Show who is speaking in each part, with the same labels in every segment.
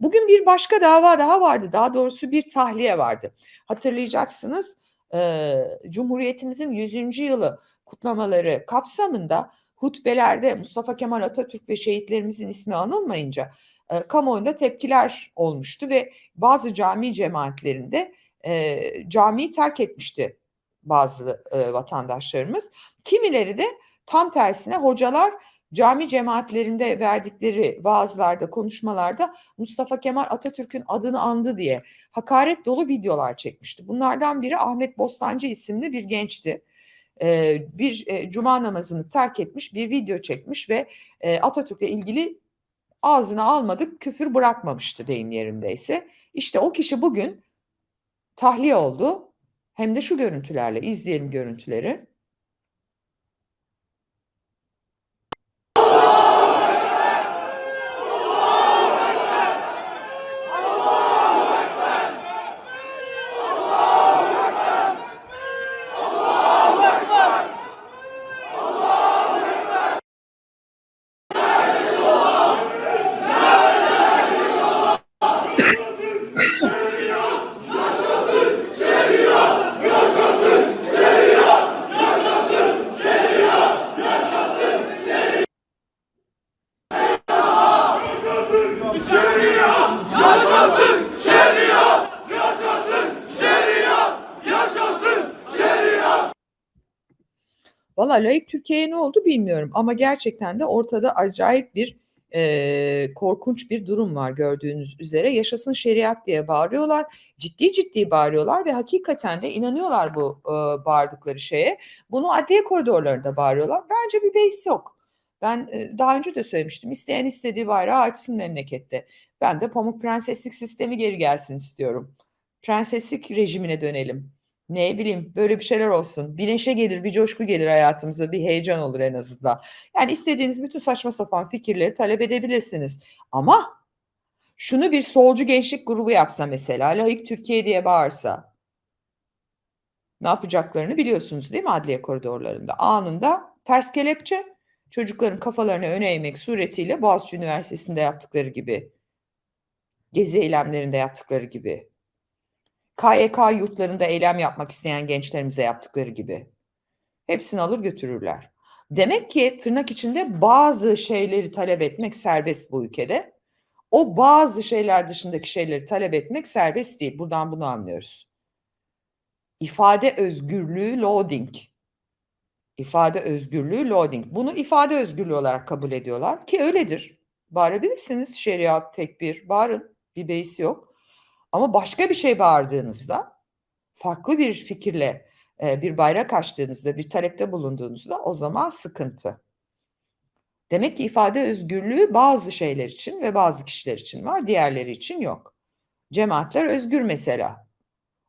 Speaker 1: Bugün bir başka dava daha vardı. Daha doğrusu bir tahliye vardı. Hatırlayacaksınız e, Cumhuriyetimizin 100. yılı kutlamaları kapsamında hutbelerde Mustafa Kemal Atatürk ve şehitlerimizin ismi anılmayınca e, kamuoyunda tepkiler olmuştu ve bazı cami cemaatlerinde e, camiyi terk etmişti bazı e, vatandaşlarımız. Kimileri de tam tersine hocalar cami cemaatlerinde verdikleri vaazlarda, konuşmalarda Mustafa Kemal Atatürk'ün adını andı diye hakaret dolu videolar çekmişti. Bunlardan biri Ahmet Bostancı isimli bir gençti. Ee, bir e, cuma namazını terk etmiş, bir video çekmiş ve e, Atatürk'le ilgili ağzına almadık küfür bırakmamıştı deyim yerindeyse. İşte o kişi bugün tahliye oldu. Hem de şu görüntülerle izleyelim görüntüleri.
Speaker 2: Yaşasın şeriat! Yaşasın şeriat! Yaşasın şeriat!
Speaker 1: Valla laik Türkiye'ye ne oldu bilmiyorum ama gerçekten de ortada acayip bir e, korkunç bir durum var gördüğünüz üzere. Yaşasın şeriat diye bağırıyorlar, ciddi ciddi bağırıyorlar ve hakikaten de inanıyorlar bu e, bağırdıkları şeye. Bunu adliye koridorlarında bağırıyorlar. Bence bir beis yok. Ben e, daha önce de söylemiştim. İsteyen istediği bayrağı açsın memlekette. Ben de pamuk prenseslik sistemi geri gelsin istiyorum. Prenseslik rejimine dönelim. Ne bileyim böyle bir şeyler olsun. Bir neşe gelir, bir coşku gelir hayatımıza, bir heyecan olur en azından. Yani istediğiniz bütün saçma sapan fikirleri talep edebilirsiniz. Ama şunu bir solcu gençlik grubu yapsa mesela, laik Türkiye diye bağırsa ne yapacaklarını biliyorsunuz değil mi adliye koridorlarında? Anında ters kelepçe çocukların kafalarını öne eğmek suretiyle Boğaziçi Üniversitesi'nde yaptıkları gibi, gezi eylemlerinde yaptıkları gibi, KYK yurtlarında eylem yapmak isteyen gençlerimize yaptıkları gibi. Hepsini alır götürürler. Demek ki tırnak içinde bazı şeyleri talep etmek serbest bu ülkede. O bazı şeyler dışındaki şeyleri talep etmek serbest değil. Buradan bunu anlıyoruz. İfade özgürlüğü loading. İfade özgürlüğü loading. Bunu ifade özgürlüğü olarak kabul ediyorlar ki öyledir. Bağırabilirsiniz şeriat, tekbir, bağırın. Bir beis yok. Ama başka bir şey bağırdığınızda, farklı bir fikirle e, bir bayrak açtığınızda, bir talepte bulunduğunuzda o zaman sıkıntı. Demek ki ifade özgürlüğü bazı şeyler için ve bazı kişiler için var, diğerleri için yok. Cemaatler özgür mesela.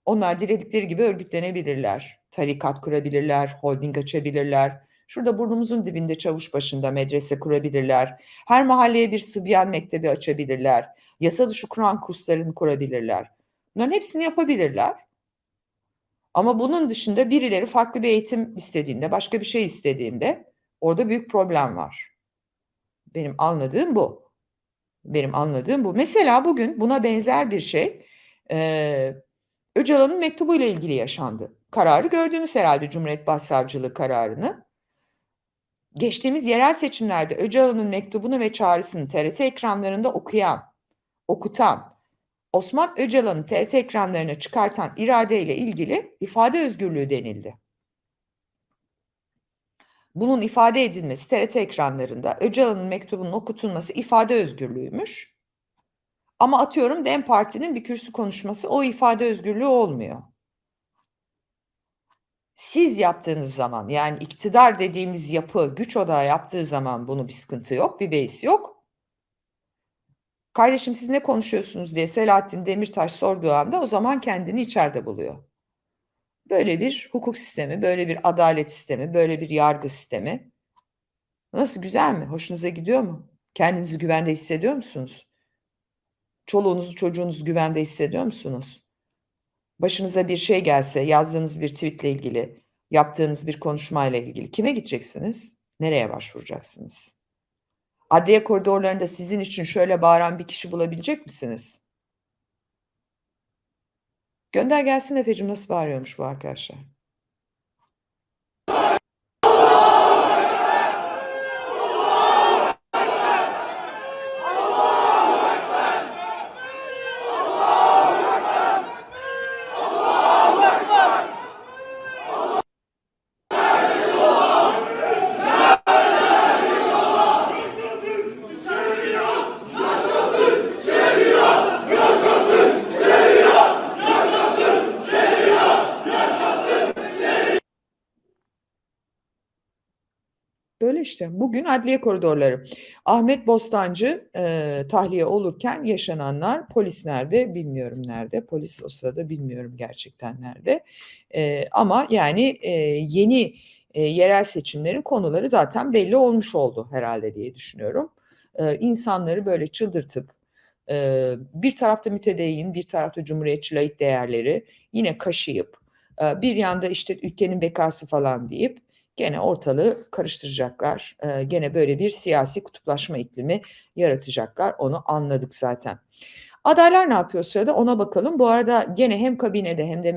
Speaker 1: Onlar diledikleri gibi örgütlenebilirler, tarikat kurabilirler, holding açabilirler. Şurada burnumuzun dibinde çavuş başında medrese kurabilirler. Her mahalleye bir sıbyan mektebi açabilirler. Yasa dışı Kur'an kurslarını kurabilirler. Bunların hepsini yapabilirler. Ama bunun dışında birileri farklı bir eğitim istediğinde, başka bir şey istediğinde orada büyük problem var. Benim anladığım bu. Benim anladığım bu. Mesela bugün buna benzer bir şey e, Öcalan'ın mektubu ile ilgili yaşandı. Kararı gördünüz herhalde Cumhuriyet Başsavcılığı kararını. Geçtiğimiz yerel seçimlerde Öcalan'ın mektubunu ve çağrısını TRT ekranlarında okuyan, okutan, Osman Öcalan'ı TRT ekranlarına çıkartan irade ile ilgili ifade özgürlüğü denildi. Bunun ifade edilmesi TRT ekranlarında Öcalan'ın mektubunun okutulması ifade özgürlüğüymüş. Ama atıyorum DEM Parti'nin bir kürsü konuşması o ifade özgürlüğü olmuyor. Siz yaptığınız zaman yani iktidar dediğimiz yapı güç odağı yaptığı zaman bunu bir sıkıntı yok, bir beis yok. Kardeşim siz ne konuşuyorsunuz diye Selahattin Demirtaş sorduğu anda o zaman kendini içeride buluyor. Böyle bir hukuk sistemi, böyle bir adalet sistemi, böyle bir yargı sistemi. Nasıl güzel mi? Hoşunuza gidiyor mu? Kendinizi güvende hissediyor musunuz? Çoluğunuzu çocuğunuzu güvende hissediyor musunuz? Başınıza bir şey gelse, yazdığınız bir tweetle ilgili, yaptığınız bir konuşmayla ilgili kime gideceksiniz? Nereye başvuracaksınız? Adliye koridorlarında sizin için şöyle bağıran bir kişi bulabilecek misiniz? Gönder gelsin Efe'cim nasıl bağırıyormuş bu arkadaşlar? Böyle işte. Bugün adliye koridorları. Ahmet Bostancı e, tahliye olurken yaşananlar polis nerede bilmiyorum nerede. Polis o sırada bilmiyorum gerçekten nerede. E, ama yani e, yeni e, yerel seçimlerin konuları zaten belli olmuş oldu herhalde diye düşünüyorum. E, insanları böyle çıldırtıp e, bir tarafta mütedeyyin bir tarafta cumhuriyetçi layık değerleri yine kaşıyıp e, bir yanda işte ülkenin bekası falan deyip gene ortalığı karıştıracaklar. Ee, gene böyle bir siyasi kutuplaşma iklimi yaratacaklar. Onu anladık zaten. Adaylar ne yapıyor sırada ona bakalım. Bu arada gene hem kabinede hem de